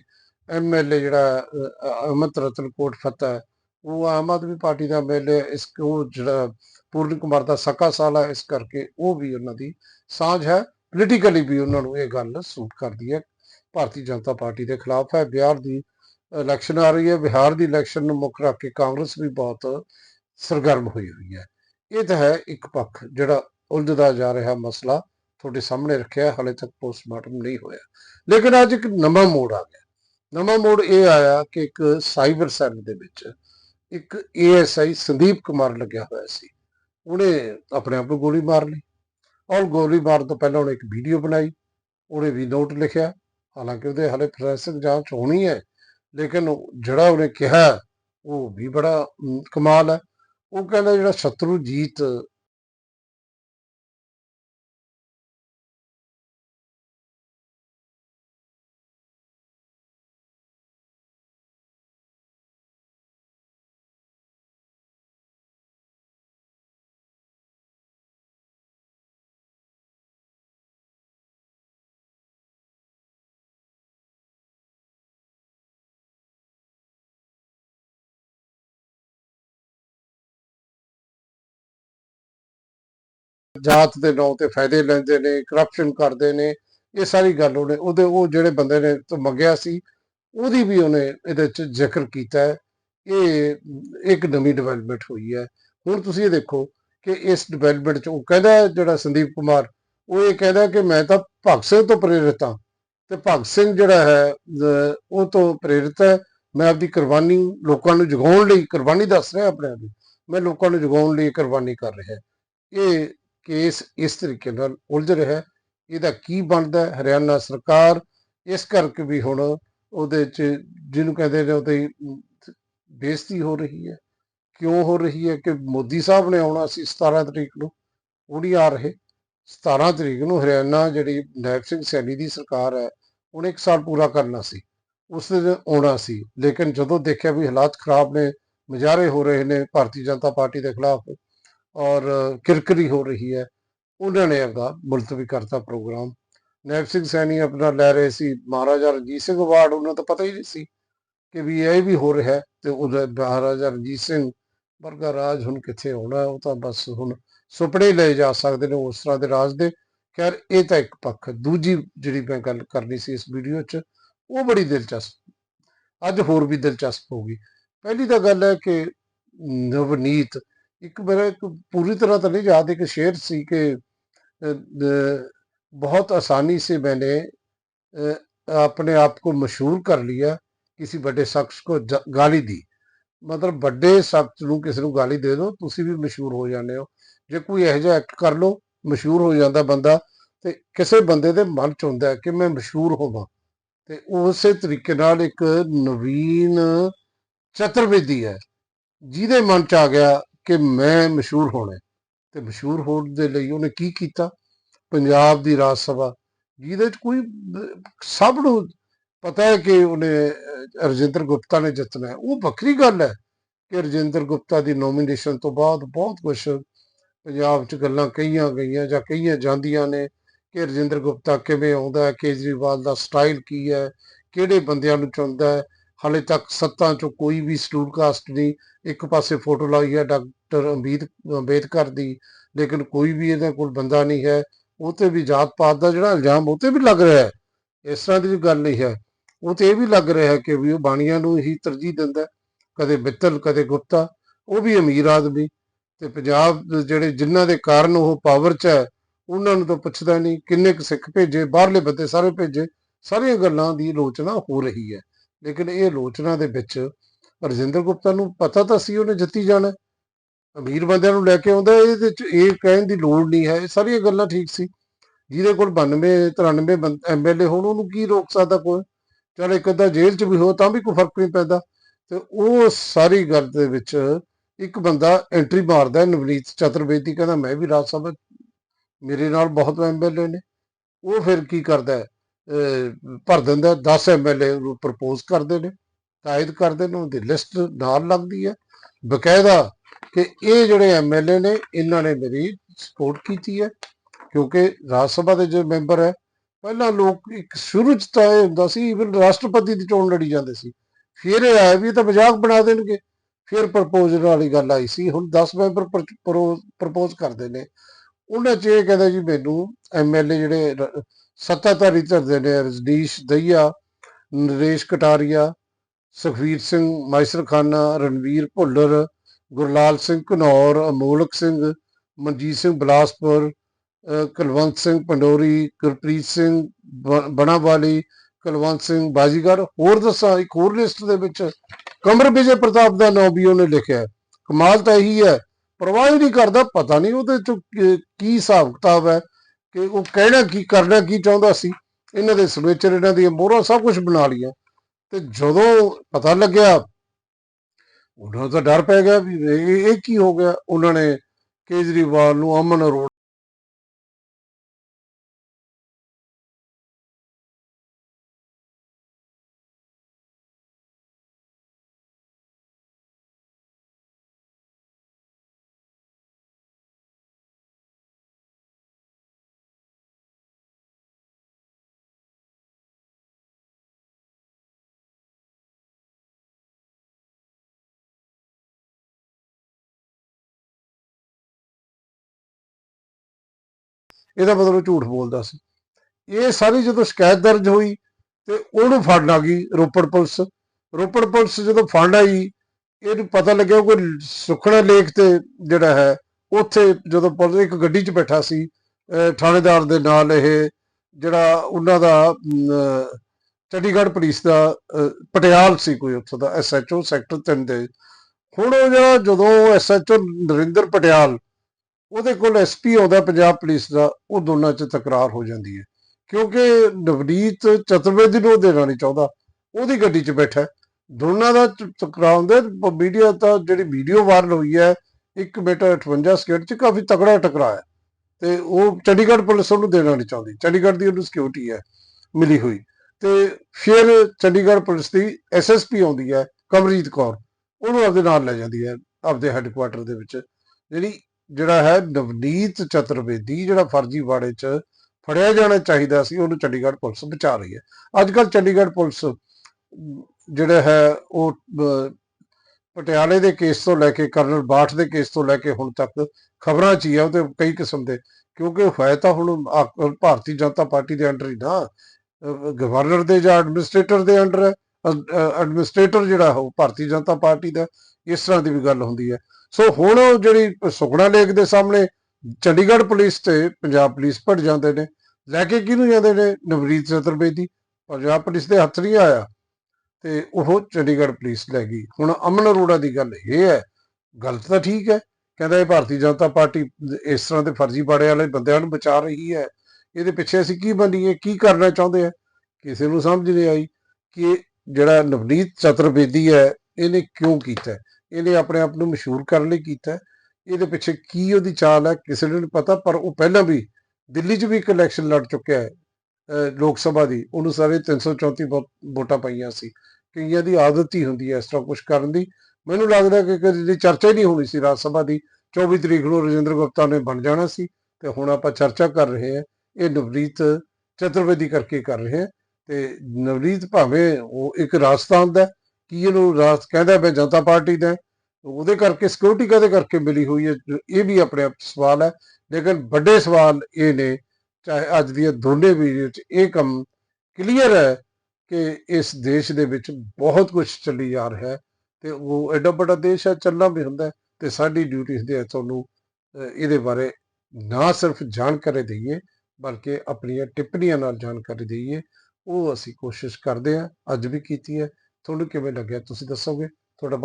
ਐਮਐਲਏ ਜਿਹੜਾ ਅਹ, ਅਮਿਤ ਰਤਨ ਕੋਟ ਫਤਿਹ ਹੈ, ਉਹ ਆਮ ਆਦਮੀ ਪਾਰਟੀ ਦਾ ਐਮਐਲਏ ਇਸ ਉਹ ਜਿਹੜਾ ਪੂਰਨ ਕੁਮਾਰ ਦਾ ਸਕਾ ਸਾਲਾ ਇਸ ਕਰਕੇ ਉਹ ਵੀ ਉਹਨਾਂ ਦੀ ਸਾਂਝ ਹੈ। ਪੋਲੀਟੀਕਲੀ ਵੀ ਉਹਨਾਂ ਨੂੰ ਇਹ ਗੱਲ ਸੂਟ ਕਰਦੀ ਹੈ। ਭਾਰਤੀ ਜਨਤਾ ਪਾਰਟੀ ਦੇ ਖਿਲਾਫ ਹੈ। ਬਿਹਾਰ ਦੀ ਇਲੈਕਸ਼ਨ ਆ ਰਹੀ ਹੈ। ਬਿਹਾਰ ਦੀ ਇਲੈਕਸ਼ਨ ਨੂੰ ਮੁੱਖ ਰੱਖ ਕੇ ਕਾਂਗਰਸ ਵੀ ਬਹੁਤ ਸਰਗਰਮ ਹੋਈ ਹੋਈ ਹੈ। ਇਹ ਤਾਂ ਹੈ ਇੱਕ ਪੱਖ, ਜਿਹੜਾ ਉਲਝਦਾ ਜਾ ਰਿਹਾ ਮਸਲਾ ਤੁਹਾਡੇ ਸਾਹਮਣੇ ਰੱਖਿਆ, ਹਾਲੇ ਤੱਕ ਪੋਸਟਮਾਰਟਮ ਨਹੀਂ ਹੋਇਆ। ਲੇਕਿਨ ਅੱਜ ਇੱਕ ਨਵਾਂ ਮੋੜ ਆ ਗਿਆ। ਨਵਾਂ ਮੋੜ ਇਹ ਆਇਆ ਕਿ ਇੱਕ ਸਾਈਬਰ ਸੈੱਲ ਦੇ ਵਿੱਚ ਇੱਕ ਏਐਸਆਈ ਸੰਦੀਪ ਕੁਮਾਰ ਲੱਗਿਆ ਹੋਇਆ ਸੀ। ਉਹਨੇ ਆਪਣੇ ਆਪ ਨੂੰ ਗੋਲੀ ਮਾਰ ਲਈ। ਔਰ ਗੋਲੀ ਮਾਰਨ ਤੋਂ ਪਹਿਲਾਂ ਉਹਨੇ ਇੱਕ ਵੀਡੀਓ ਬਣਾਈ, ਉਹਨੇ ਵੀ ਨੋਟ ਲਿਖਿਆ, ਹਾਲਾਂਕਿ ਉਹਦੇ ਹਾਲੇ ਫੋਰੈਂਸਿਕ ਜਾਂਚ ਹੋਣੀ ਹੈ, ਲੇਕਿਨ ਜਿਹੜਾ ਉਹਨੇ ਕਿਹਾ, ਉਹ ਵੀ ਬੜਾ ਕਮਾਲ ਹੈ। ਉਹ ਕਹਿੰਦਾ ਜਿਹੜਾ ਸ਼ਤਰੂਜੀਤ ਜਾਤ ਦੇ ਨਾਂ ਤੇ ਫਾਇਦੇ ਲੈਂਦੇ ਨੇ ਕਰਪਸ਼ਨ ਕਰਦੇ ਨੇ, ਇਹ ਸਾਰੀ ਗੱਲ ਉਹਨੇ, ਉਹਦੇ ਉਹ ਜਿਹੜੇ ਬੰਦੇ ਨੇ ਤੋਂ ਮੰਗਿਆ ਸੀ, ਉਹਦੀ ਵੀ ਉਹਨੇ ਇਹਦੇ ਚ ਜ਼ਿਕਰ ਕੀਤਾ ਹੈ। ਇਹ ਇੱਕ ਨਵੀਂ ਡਿਵੈਲਪਮੈਂਟ ਹੋਈ ਹੈ। ਹੁਣ ਤੁਸੀਂ ਇਹ ਦੇਖੋ ਕਿ ਇਸ ਡਿਵੈਲਪਮੈਂਟ ਚ ਉਹ ਕਹਿੰਦਾ ਜਿਹੜਾ ਸੰਦੀਪ ਕੁਮਾਰ, ਉਹ ਇਹ ਕਹਿੰਦਾ ਕਿ ਮੈਂ ਤਾਂ ਭਗਤ ਸਿੰਘ ਤੋਂ ਪ੍ਰੇਰਿਤ ਹਾਂ ਤੇ ਭਗਤ ਸਿੰਘ ਜਿਹੜਾ ਹੈ ਉਹ ਤੋਂ ਪ੍ਰੇਰਿਤ ਹੈ। ਮੈਂ ਆਪਦੀ ਕੁਰਬਾਨੀ ਲੋਕਾਂ ਨੂੰ ਜਗਾਉਣ ਲਈ ਕੁਰਬਾਨੀ ਦੱਸ ਰਿਹਾ ਆਪਣੇ ਆਪ ਨੂੰ। ਮੈਂ ਲੋਕਾਂ ਨੂੰ ਜਗਾਉਣ ਲਈ ਕੁਰਬਾਨੀ ਕਰ ਰਿਹਾ। ਇਹ ਕੇਸ ਇਸ ਤਰੀਕੇ ਨਾਲ ਉਲਝ ਰਿਹਾ ਇਹਦਾ ਕੀ ਬਣਦਾ ਹਰਿਆਣਾ ਸਰਕਾਰ ਇਸ ਕਰਕੇ ਵੀ ਹੁਣ ਉਹਦੇ ਚ ਜਿਹਨੂੰ ਕਹਿੰਦੇ ਨੇ ਉਹਦੀ ਅਮ, ਬੇਇੱਜ਼ਤੀ ਹੋ ਰਹੀ ਹੈ। ਕਿਉਂ ਹੋ ਰਹੀ ਹੈ? ਕਿ ਮੋਦੀ ਸਾਹਿਬ ਨੇ ਆਉਣਾ ਸੀ 17 ਤਰੀਕ ਨੂੰ ਉਹ ਨਹੀਂ ਆ ਰਹੇ। 17 ਤਰੀਕ ਨੂੰ ਹਰਿਆਣਾ ਜਿਹੜੀ ਨੈਬ ਸਿੰਘ ਸੈਣੀ ਦੀ ਸਰਕਾਰ ਹੈ ਉਹਨੇ ਇੱਕ ਸਾਲ ਪੂਰਾ ਕਰਨਾ ਸੀ। ਉਸ ਦਿਨ ਆਉਣਾ ਸੀ। ਲੇਕਿਨ ਜਦੋਂ ਦੇਖਿਆ ਵੀ ਹਾਲਾਤ ਖਰਾਬ ਨੇ ਮੁਜ਼ਾਹਰੇ ਹੋ ਰਹੇ ਨੇ ਭਾਰਤੀ ਜਨਤਾ ਪਾਰਟੀ ਦੇ ਖਿਲਾਫ ਔਰ ਕਿਰਕਰੀ ਹੋ ਰਹੀ ਹੈ, ਉਹਨਾਂ ਨੇ ਆਪਦਾ ਮੁਲਤਵੀ ਕਰਤਾ ਪ੍ਰੋਗਰਾਮ। ਨੈਬ ਸਿੰਘ ਸੈਣੀ ਆਪਣਾ ਲੈ ਰਹੇ ਸੀ, ਮਹਾਰਾਜਾ ਰਣਜੀਤ ਸਿੰਘ ਅਵਾਰਡ, ਉਹਨਾਂ ਨੂੰ ਪਤਾ ਹੀ ਨਹੀਂ ਸੀ ਕਿ ਵੀ ਇਹ ਵੀ ਹੋ ਰਿਹਾ ਤੇ ਉਹਦਾ ਮਹਾਰਾਜਾ ਰਣਜੀਤ ਸਿੰਘ ਵਰਗਾ ਰਾਜ ਹੁਣ ਕਿੱਥੇ ਹੋਣਾ ਉਹ ਤਾਂ ਬਸ ਹੁਣ ਸੁਪਨੇ ਲਏ ਜਾ ਸਕਦੇ ਨੇ ਉਸ ਤਰ੍ਹਾਂ ਦੇ ਰਾਜ ਦੇ। ਖੈਰ, ਇਹ ਤਾਂ ਇੱਕ ਪੱਖ ਦੂਜੀ ਜਿਹੜੀ ਮੈਂ ਗੱਲ ਕਰਨੀ ਸੀ ਇਸ ਵੀਡੀਓ 'ਚ, ਉਹ ਬੜੀ ਦਿਲਚਸਪ, ਅੱਜ ਹੋਰ ਵੀ ਦਿਲਚਸਪ ਹੋਗੀ ਪਹਿਲੀ ਤਾਂ ਗੱਲ ਹੈ ਕਿ ਨਵਨੀਤ ਇੱਕ ਮੇਰਾ ਇੱਕ ਪੂਰੀ तरह तो नहीं याद एक शेर सी कि अ, द- बहुत आसानी से मैंने अ, अपने आप को मशहूर कर लिया किसी बड़े शख्स को ज- गाली दी ਮਤਲਬ ਵੱਡੇ ਸ਼ਖਸ ਨੂੰ ਕਿਸੇ ਨੂੰ ਗਾਲੀ ਦੇ ਦਿਓ ਤੁਸੀਂ ਵੀ ਮਸ਼ਹੂਰ ਹੋ ਜਾਂਦੇ ਹੋ ਜੇ ਕੋਈ ਇਹੋ ਜਿਹਾ ਐਕਟ ਕਰ ਲਓ ਮਸ਼ਹੂਰ ਹੋ ਜਾਂਦਾ ਬੰਦਾ ਤੇ ਕਿਸੇ ਬੰਦੇ ਦੇ ਮਨ ਚ ਹੁੰਦਾ ਹੈ ਕਿ ਮੈਂ ਮਸ਼ਹੂਰ ਹੋਵਾਂ ਤੇ ਉਸੇ ਤਰੀਕੇ ਨਾਲ ਇੱਕ ਨਵੀਨ ਚਤੁਰਵੇਦੀ ਹੈ ਜਿਹਦੇ ਮਨ ਚ ਆ ਗਿਆ ਕਿ ਮੈਂ ਮਸ਼ਹੂਰ ਹੋਣਾ ਤੇ ਮਸ਼ਹੂਰ ਹੋਣ ਦੇ ਲਈ ਉਹਨੇ ਕੀ ਕੀਤਾ? ਪੰਜਾਬ ਦੀ ਰਾਜ ਸਭਾ। ਜਿਹਦੇ ਚ ਕੋਈ, ਸਭ ਨੂੰ ਪਤਾ ਹੈ ਕਿ ਉਹਨੇ ਰਜਿੰਦਰ ਗੁਪਤਾ ਨੇ ਜਿੱਤਣਾ ਹੈ। ਉਹ ਵੱਖਰੀ ਗੱਲ ਹੈ ਕਿ ਰਜਿੰਦਰ ਗੁਪਤਾ ਦੀ ਨੋਮੀਨੇਸ਼ਨ ਤੋਂ ਬਾਅਦ ਬਹੁਤ ਕੁਝ ਪੰਜਾਬ 'ਚ ਗੱਲਾਂ ਕਹੀਆਂ ਗਈਆਂ ਜਾਂ ਕਹੀਆਂ ਜਾਂਦੀਆਂ ਨੇ ਕਿ ਰਜਿੰਦਰ ਗੁਪਤਾ ਕਿਵੇਂ ਆਉਂਦਾ ਹੈ, ਕੇਜਰੀਵਾਲ ਦਾ ਸਟਾਈਲ ਕੀ ਹੈ, ਕਿਹੜੇ ਬੰਦਿਆਂ ਨੂੰ ਚੁਣਦਾ ਹੈ। ਹਾਲੇ ਤੱਕ ਸੱਤਾਂ 'ਚੋਂ ਕੋਈ ਵੀ ਸਟੂਲ ਕਾਸਟ ਨਹੀਂ ਇੱਕ ਪਾਸੇ ਫੋਟੋ ਲਾਈ ਹੈ ਡਾਕਟਰ ਅੰਬੇਦ, ਅੰਬੇਦਕਰ ਦੀ, ਲੇਕਿਨ ਕੋਈ ਵੀ ਇਹਦੇ ਕੋਲ ਬੰਦਾ ਨਹੀਂ ਹੈ, ਉਹ ਤੇ ਵੀ ਜਾਤ ਪਾਤ ਦਾ ਜਿਹੜਾ ਇਲਜ਼ਾਮ, ਉਹ ਤੇ ਵੀ ਲੱਗ ਰਿਹਾ ਹੈ। ਇਸ ਤਰ੍ਹਾਂ ਦੀ ਵੀ ਗੱਲ ਨਹੀਂ ਹੈ। ਉਹ ਤੇ ਇਹ ਵੀ ਲੱਗ ਰਿਹਾ ਹੈ ਕਿ ਵੀ ਉਹ ਬਾਣੀਆਂ ਨੂੰ ਹੀ ਤਰਜੀਹ ਦਿੰਦਾ ਕਦੇ ਮਿੱਤਲ, ਕਦੇ ਗੁਪਤਾ ਉਹ ਵੀ ਅਮੀਰ ਆਦਮੀ। ਤੇ ਪੰਜਾਬ ਜਿਹੜੇ ਜਿਨ੍ਹਾਂ ਦੇ ਕਾਰਨ ਉਹ ਪਾਵਰ 'ਚ ਹੈ, ਉਹਨਾਂ ਨੂੰ ਤਾਂ ਪੁੱਛਦਾ ਨਹੀਂ, ਕਿੰਨੇ ਕੁ ਸਿੱਖ ਭੇਜੇ, ਬਾਹਰਲੇ ਬੰਦੇ ਸਾਰੇ ਭੇਜੇ, ਸਾਰੀਆਂ ਗੱਲਾਂ ਦੀ ਆਲੋਚਨਾ ਹੋ ਰਹੀ ਹੈ। ਲੇਕਿਨ ਇਹ ਆਲੋਚਨਾ ਦੇ ਵਿੱਚ ਰਜਿੰਦਰ ਗੁਪਤਾ ਨੂੰ ਪਤਾ ਤਾਂ ਸੀ, ਉਹਨੇ ਜਿੱਤੀ ਜਾਣਾ ਅਮੀਰ ਬੰਦਿਆਂ ਨੂੰ ਲੈ ਕੇ ਆਉਂਦਾ ਇਹਦੇ 'ਚ ਇਹ ਕਹਿਣ ਦੀ ਲੋੜ ਨਹੀਂ ਹੈ ਇਹ ਸਾਰੀਆਂ ਗੱਲਾਂ ਠੀਕ ਸੀ। ਜਿਹਦੇ ਕੋਲ 92 93 ਐਮਐਲਏ ਹੋਣ ਉਹਨੂੰ ਕੀ ਰੋਕ ਸਕਦਾ ਕੋਈ? ਚਲ ਇੱਕ ਅੱਧਾ ਜੇਲ੍ਹ 'ਚ ਵੀ ਹੋ ਤਾਂ ਵੀ ਕੋਈ ਫ਼ਰਕ ਨਹੀਂ ਪੈਂਦਾ। ਤੇ ਉਹ ਸਾਰੀ ਗੱਲ ਦੇ ਵਿੱਚ ਇੱਕ ਬੰਦਾ ਐਂਟਰੀ ਮਾਰਦਾ ਹੈ, ਨਵਨੀਤ ਚਤੁਰਵੇਦੀ ਕਹਿੰਦਾ ਮੈਂ ਵੀ ਰਾਜ ਸਭਾ ਮੇਰੇ ਨਾਲ ਬਹੁਤ ਐਮਐਲਏ ਨੇ। ਉਹ ਫਿਰ ਕੀ ਕਰਦਾ ਹੈ, ਅਹ, ਭਰ ਦਿੰਦਾ 10 ਐਮਐਲਏ ਨੂੰ ਪ੍ਰਪੋਜ਼ ਕਰਦੇ ਨੇ ਕਾਇਦ ਕਰਦੇ ਨੇ ਉਹਦੀ ਲਿਸਟ ਨਾਲ ਲੱਗਦੀ ਹੈ। ਬਕਾਇਦਾ ਕਿ ਇਹ ਜਿਹੜੇ ਐਮਐਲਏ ਨੇ, ਇਹਨਾਂ ਨੇ ਮੇਰੀ ਸਪੋਰਟ ਕੀਤੀ ਹੈ, ਕਿਉਂਕਿ ਰਾਜ ਸਭਾ ਦੇ ਜੋ ਮੈਂਬਰ ਹੈ, ਪਹਿਲਾਂ ਲੋਕ ਇੱਕ ਸ਼ੁਰੂ ਚ ਤਾਂ ਇਹ ਹੁੰਦਾ ਸੀ ਇਵਨ ਰਾਸ਼ਟਰਪਤੀ ਦੀ ਚੋਣ ਲੜੀ ਜਾਂਦੇ ਸੀ। ਫਿਰ ਇਹ ਆਇਆ ਵੀ ਤਾਂ ਮਜ਼ਾਕ ਬਣਾ ਦੇਣਗੇ। ਫਿਰ ਪ੍ਰਪੋਜ਼ਲ ਵਾਲੀ ਗੱਲ ਆਈ ਸੀ, ਹੁਣ 10 ਮੈਂਬਰ ਪ੍ਰਪੋਜ਼ ਕਰਦੇ ਨੇ। ਉਹਨਾਂ ਚ ਇਹ ਕਹਿੰਦਾ ਜੀ ਮੈਨੂੰ ਐਮਐਲਏ ਜਿਹੜੇ ਸੱਤਾਧਾਰੀ ਧਰਦੇ ਨੇ, ਰਜਨੀਸ਼ ਦਈਆ, ਨਰੇਸ਼ ਕਟਾਰੀਆ, ਸੁਖਵੀਰ ਸਿੰਘ, ਮਾਈਸਰ ਖਾਨਾ, ਰਣਵੀਰ ਭੁੱਲਰ ਗੁਰਲਾਲ ਸਿੰਘ ਘਨੌਰ ਅਮੋਲਕ ਸਿੰਘ ਮਨਜੀਤ ਸਿੰਘ ਬਲਾਸਪੁਰ ਅ, ਕੁਲਵੰਤ ਸਿੰਘ ਪੰਡੋਰੀ ਗੁਰਪ੍ਰੀਤ ਸਿੰਘ ਬ- ਬਣਾਵਾਲੀ ਕੁਲਵੰਤ ਸਿੰਘ ਬਾਜੀਗਰ ਹੋਰ ਦੱਸਾਂ ਇੱਕ ਹੋਰ ਲਿਸਟ ਦੇ ਵਿੱਚ ਕਮਰ ਵਿਜੇ ਪ੍ਰਤਾਪ ਦਾ ਨਾਮ ਵੀ ਉਹਨੇ ਲਿਖਿਆ ਕਮਾਲ ਤਾਂ ਇਹੀ ਹੈ ਪਰਵਾਹ ਹੀ ਨਹੀਂ ਕਰਦਾ ਪਤਾ ਨਹੀਂ ਉਹਦੇ ਚ ਕੀ- ਹਿਸਾਬ ਕਿਤਾਬ ਹੈ ਕਿ ਉਹ ਕਹਿਣਾ ਕੀ ਕਰਨਾ ਕੀ ਚਾਹੁੰਦਾ ਸੀ। ਇਹਨਾਂ ਦੇ ਸਿਗਨੇਚਰ ਇਹਨਾਂ ਦੀਆਂ ਮੋਹਰਾਂ ਸਭ ਕੁਝ ਬਣਾ ਲਈਆਂ। ਤੇ ਜਦੋਂ ਪਤਾ ਲੱਗਿਆ ਉਹਨਾਂ ਨੂੰ ਤਾਂ ਡਰ ਪੈ ਗਿਆ ਵੀ ਇਹ ਇਹ ਕੀ ਹੋ ਗਿਆ? ਉਹਨਾਂ ਨੇ ਕੇਜਰੀਵਾਲ ਨੂੰ ਅਮਨ ਅਰੋੜਾ ਇਹਦਾ ਮਤਲਬ ਝੂਠ ਬੋਲਦਾ ਸੀ। ਇਹ ਸਾਰੀ ਜਦੋਂ ਸ਼ਿਕਾਇਤ ਦਰਜ ਹੋਈ ਤੇ ਉਹਨੂੰ ਫੜਨ ਆ ਗਈ ਰੋਪੜ ਪੁਲਿਸ। ਰੋਪੜ ਪੁਲਿਸ ਜਦੋਂ ਫੜਨ ਆਈ, ਇਹਨੂੰ ਪਤਾ ਲੱਗਿਆ ਕੋਈ ਸੁਖਣਾ ਲੇਖ ਤੇ ਜਿਹੜਾ ਹੈ, ਉੱਥੇ ਜਦੋਂ ਪੁਲਿਸ ਇੱਕ ਗੱਡੀ 'ਚ ਬੈਠਾ ਸੀ ਥਾਣੇਦਾਰ ਦੇ ਨਾਲ ਇਹ ਜਿਹੜਾ ਉਹਨਾਂ ਦਾ ਚੰਡੀਗੜ੍ਹ ਪੁਲਿਸ ਦਾ ਪਟਿਆਲ ਸੀ ਕੋਈ ਉੱਥੋਂ ਦਾ ਐਸਐਚਓ ਸੈਕਟਰ 3 ਦੇ। ਹੁਣ ਉਹ ਜਿਹੜਾ ਜਦੋਂ ਐਸਐਚਓ ਨਰਿੰਦਰ ਪਟਿਆਲ ਉਹਦੇ ਕੋਲ ਐਸਪੀ ਆਉਂਦਾ, ਪੰਜਾਬ ਪੁਲਿਸ ਦਾ, ਉਹ ਦੋਨਾਂ 'ਚ ਤਕਰਾਰ ਹੋ ਜਾਂਦੀ ਹੈ। ਕਿਉਂਕਿ ਨਵਨੀਤ ਚਤੁਰਵੇਦੀ ਨੂੰ ਦੇਣਾ ਨਹੀਂ ਚਾਹੁੰਦਾ, ਉਹਦੀ ਗੱਡੀ 'ਚ ਬੈਠਾ ਦੋਨਾਂ ਦਾ ਤ- ਤਕਰਾਰ ਹੁੰਦਾ ਵੀਡੀਓ ਤਾਂ ਜਿਹੜੀ ਵੀਡੀਓ ਵਾਇਰਲ ਹੋਈ ਹੈ, ਇੱਕ ਬੇਟਾ 58 ਸਕਿੰਟ 'ਚ ਕਾਫੀ ਤਕੜਾ ਟਕਰਾਅ ਹੈ। ਤੇ ਉਹ ਚੰਡੀਗੜ੍ਹ ਪੁਲਿਸ ਉਹਨੂੰ ਦੇਣਾ ਨਹੀਂ ਚਾਹੁੰਦੀ, ਚੰਡੀਗੜ੍ਹ ਦੀ ਉਹਨੂੰ ਸਿਕਿਉਰਿਟੀ ਹੈ, ਮਿਲੀ ਹੋਈ। ਤੇ ਫਿਰ ਚੰਡੀਗੜ੍ਹ ਪੁਲਿਸ ਦੀ ਐਸਐਸਪੀ ਆਉਂਦੀ ਹੈ ਕਮਰੀਤ ਕੌਰ, ਉਹਨੂੰ ਆਪਦੇ ਨਾਲ ਲੈ ਜਾਂਦੀ ਹੈ, ਆਪਦੇ ਹੈੱਡਕੁਆਟਰ ਦੇ ਵਿੱਚ, ਜਿਹੜੀ ਜਿਹੜਾ ਹੈ ਨਵਨੀਤ ਚਤੁਰਵੇਦੀ ਜਿਹੜਾ ਫਰਜ਼ੀਵਾੜੇ 'ਚ ਫੜਿਆ ਜਾਣਾ ਚਾਹੀਦਾ ਸੀ ਉਹਨੂੰ ਚੰਡੀਗੜ੍ਹ ਪੁਲਿਸ ਬਚਾ ਰਹੀ ਹੈ। ਅੱਜ ਕੱਲ ਚੰਡੀਗੜ੍ਹ ਪੁਲਿਸ ਜਿਹੜਾ ਹੈ ਉਹ ਅਹ, ਪਟਿਆਲੇ ਦੇ ਕੇਸ ਤੋਂ ਲੈ ਕੇ ਕਰਨਲ ਬਾਠ ਦੇ ਕੇਸ ਤੋਂ ਲੈ ਕੇ ਹੁਣ ਤੱਕ ਖਬਰਾਂ 'ਚ ਹੀ ਆ ਉਹਦੇ ਕਈ ਕਿਸਮ ਦੇ ਕਿਉਂਕਿ ਹੈ ਤਾਂ ਹੁਣ ਭਾਰਤੀ ਜਨਤਾ ਪਾਰਟੀ ਦੇ ਅੰਡਰ ਹੀ ਨਾ। ਗਵਰਨਰ ਦੇ ਜਾਂ ਐਡਮਿਨਿਸਟ੍ਰੇਟਰ ਦੇ ਅੰਡਰ ਹੈ। ਐਡਮਿਨਿਸਟ੍ਰੇਟਰ ਜਿਹੜਾ ਉਹ ਭਾਰਤੀ ਜਨਤਾ ਪਾਰਟੀ ਦਾ ਇਸ ਤਰ੍ਹਾਂ ਦੀ ਵੀ ਗੱਲ ਹੁੰਦੀ ਹੈ। ਸੋ ਹੁਣ ਜਿਹੜੀ ਸੁਖਣਾ ਲੇਕ ਦੇ ਸਾਹਮਣੇ ਚੰਡੀਗੜ੍ਹ ਪੁਲਿਸ ਤੇ ਪੰਜਾਬ ਪੁਲਿਸ ਭੜ ਜਾਂਦੇ ਨੇ, ਲੈ ਕੇ ਕਿਹਨੂੰ ਜਾਂਦੇ ਨੇ? ਨਵਰੀਤ ਚਤੁਰਵੇਦੀ। ਪੰਜਾਬ ਪੁਲਿਸ ਦੇ ਹੱਥ ਨਹੀਂ ਆਇਆ ਤੇ ਉਹ ਚੰਡੀਗੜ੍ਹ ਪੁਲਿਸ ਲੈ ਗਈ। ਹੁਣ ਅਮਨ ਅਰੋੜਾ ਦੀ ਗੱਲ ਇਹ ਹੈ, ਗੱਲ ਤਾਂ ਠੀਕ ਹੈ, ਕਹਿੰਦਾ ਇਹ ਭਾਰਤੀ ਜਨਤਾ ਪਾਰਟੀ ਇਸ ਤਰ੍ਹਾਂ ਦੇ ਫਰਜ਼ੀ ਬਾੜੇ ਵਾਲੇ ਬੰਦਿਆਂ ਨੂੰ ਬਚਾ ਰਹੀ ਹੈ। ਇਹਦੇ ਪਿੱਛੇ ਅਸੀਂ ਕੀ ਬਣੀਏ, ਕੀ ਕਰਨਾ ਚਾਹੁੰਦੇ ਆ? ਕਿਸੇ ਨੂੰ ਸਮਝ ਨਹੀਂ ਆਈ ਕਿ ਜਿਹੜਾ ਨਵਨੀਤ ਚਤੁਰਵੇਦੀ ਹੈ, ਇਹਨੇ ਕਿਉਂ ਕੀਤਾ? ਇਹਨੇ ਆਪਣੇ ਆਪ ਨੂੰ ਮਸ਼ਹੂਰ ਕਰਨ ਲਈ ਕੀਤਾ। ਇਹਦੇ ਪਿੱਛੇ ਕੀ ਉਹਦੀ ਚਾਲ ਹੈ, ਕਿਸੇ ਨੂੰ ਨਹੀਂ ਪਤਾ, ਪਰ ਉਹ ਪਹਿਲਾਂ ਵੀ ਦਿੱਲੀ 'ਚ ਵੀ ਇੱਕ ਇਲੈਕਸ਼ਨ ਲੜ ਚੁੱਕਿਆ ਹੈ, ਅਹ ਲੋਕ ਸਭਾ ਦੀ। ਉਹਨੂੰ ਸਾਰੇ 334 ਵੋ- ਵੋਟਾਂ ਪਈਆਂ ਸੀ। ਕਈਆਂ ਦੀ ਆਦਤ ਹੀ ਹੁੰਦੀ ਹੈ ਇਸ ਤਰ੍ਹਾਂ ਕੁਝ ਕਰਨ ਦੀ। ਮੈਨੂੰ ਲੱਗਦਾ ਕਿ ਕਦੇ ਚਰਚਾ ਹੀ ਨਹੀਂ ਹੋਣੀ ਸੀ ਰਾਜ ਸਭਾ ਦੀ। 24 ਤਰੀਕ ਨੂੰ ਰਜਿੰਦਰ ਗੁਪਤਾ ਨੇ ਬਣ ਜਾਣਾ ਸੀ ਤੇ ਹੁਣ ਆਪਾਂ ਚਰਚਾ ਕਰ ਰਹੇ ਹਾਂ। ਇਹ ਨਵਰੀਤ ਚਤੁਰਵੇਦੀ ਕਰਕੇ ਕਰ ਰਹੇ ਹਾਂ। ਤੇ ਨਵਰੀਤ ਭਾਵੇਂ ਉਹ ਇੱਕ ਰਾਸਤਾ ਹੁੰਦਾ ਹੈ, ਕੀ ਇਹਨੂੰ ਰਾਜ ਕਹਿੰਦਾ ਮੈਂ ਜਨਤਾ ਪਾਰਟੀ ਦਾ ਉਹਦੇ ਕਰਕੇ ਸਿਕਿਉਰਿਟੀ ਕਦੇ ਕਰਕੇ ਮਿਲੀ ਹੋਈ ਹੈ ਇਹ ਵੀ ਆਪਣੇ ਆਪ ਸਵਾਲ ਹੈ ਲੇਕਿਨ ਵੱਡੇ ਸਵਾਲ ਇਹ ਨੇ ਚਾਹੇ ਅੱਜ ਦੀਆਂ ਦੋਨੇ ਵੀਡੀਓ 'ਚ ਇਹ ਕੰਮ ਕਲੀਅਰ ਹੈ ਕਿ ਇਸ ਦੇਸ਼ ਦੇ ਵਿੱਚ ਬਹੁਤ ਕੁਝ ਚੱਲੀ ਜਾ ਰਿਹਾ ਹੈ ਤੇ ਉਹ ਐਡਾ ਵੱਡਾ ਦੇਸ਼ ਹੈ ਚੱਲਣਾ ਵੀ ਹੁੰਦਾ ਤੇ ਸਾਡੀ ਡਿਊਟੀ ਹੁੰਦੀ ਹੈ ਤੁਹਾਨੂੰ ਇਹਦੇ ਬਾਰੇ ਨਾ ਸਿਰਫ ਜਾਣਕਾਰੀ ਦਈਏ ਬਲਕਿ ਆਪਣੀਆਂ ਟਿੱਪਣੀਆਂ ਨਾਲ ਜਾਣਕਾਰੀ ਦਈਏ ਉਹ ਅਸੀਂ ਕੋਸ਼ਿਸ਼ ਕਰਦੇ ਹਾਂ, ਅੱਜ ਵੀ ਕੀਤੀ ਹੈ। ਤੁਹਾਨੂੰ ਕਿਵੇਂ ਲੱਗਿਆ? ਤੁਸੀਂ ਦੱਸੋਗੇ? ਤੁਹਾਡਾ ਬਹੁਤ